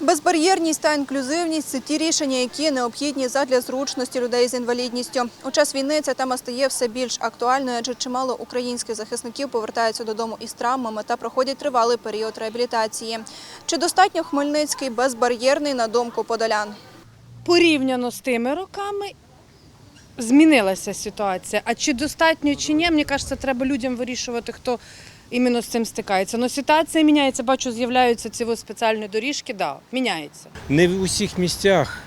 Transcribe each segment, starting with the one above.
Безбар'єрність та інклюзивність це ті рішення, які необхідні задля зручності людей з інвалідністю. У час війни ця тема стає все більш актуальною, адже чимало українських захисників повертаються додому із травмами та проходять тривалий період реабілітації. Чи достатньо Хмельницький безбар'єрний на думку подолян? порівняно з тими роками змінилася ситуація. А чи достатньо, чи ні, мені кажеться, треба людям вирішувати, хто іменно з цим стикається. Ну, ситуація міняється, бачу, з'являються ці спеціальні доріжки, да, міняється. Не в усіх місцях,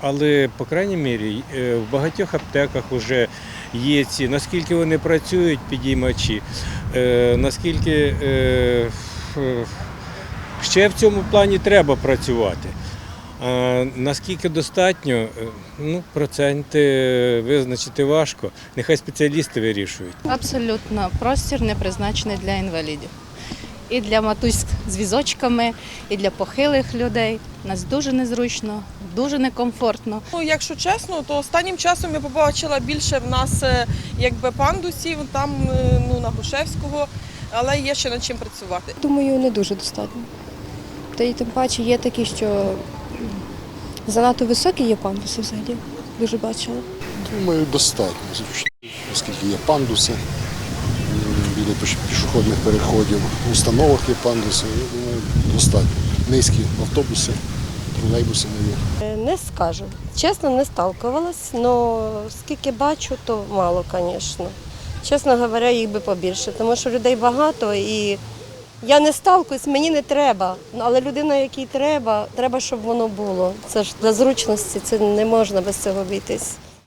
але, по крайній мірі, е, в багатьох аптеках вже є ці, наскільки вони працюють, підіймачі, е, наскільки е, ще в цьому плані треба працювати. А наскільки достатньо, е, ну, проценти визначити важко. Нехай спеціалісти вирішують. Абсолютно простір не призначений для інвалідів. І для матусь з візочками, і для похилих людей. Нас дуже незручно, дуже некомфортно. Ну, якщо чесно, то останнім часом я побачила більше в нас е, якби пандусів там е, ну, на Грушевського, але є ще над чим працювати. Думаю, не дуже достатньо. Та й тим паче є такі, що занадто високі є пандуси взагалі. Дуже бачила. Думаю, достатньо оскільки є пандуси біля пішохідних переходів, в установах є пандуси, я думаю, достатньо. Низькі автобуси, тролейбуси нові. Е, Не скажу. Чесно, не сталкувалась, але скільки бачу, то мало, звісно. Чесно говоря, їх би побільше, тому що людей багато і я не сталкуюсь, мені не треба. Але людина, якій треба, треба, щоб воно було. Це ж для зручності, це не можна без цього обійтись.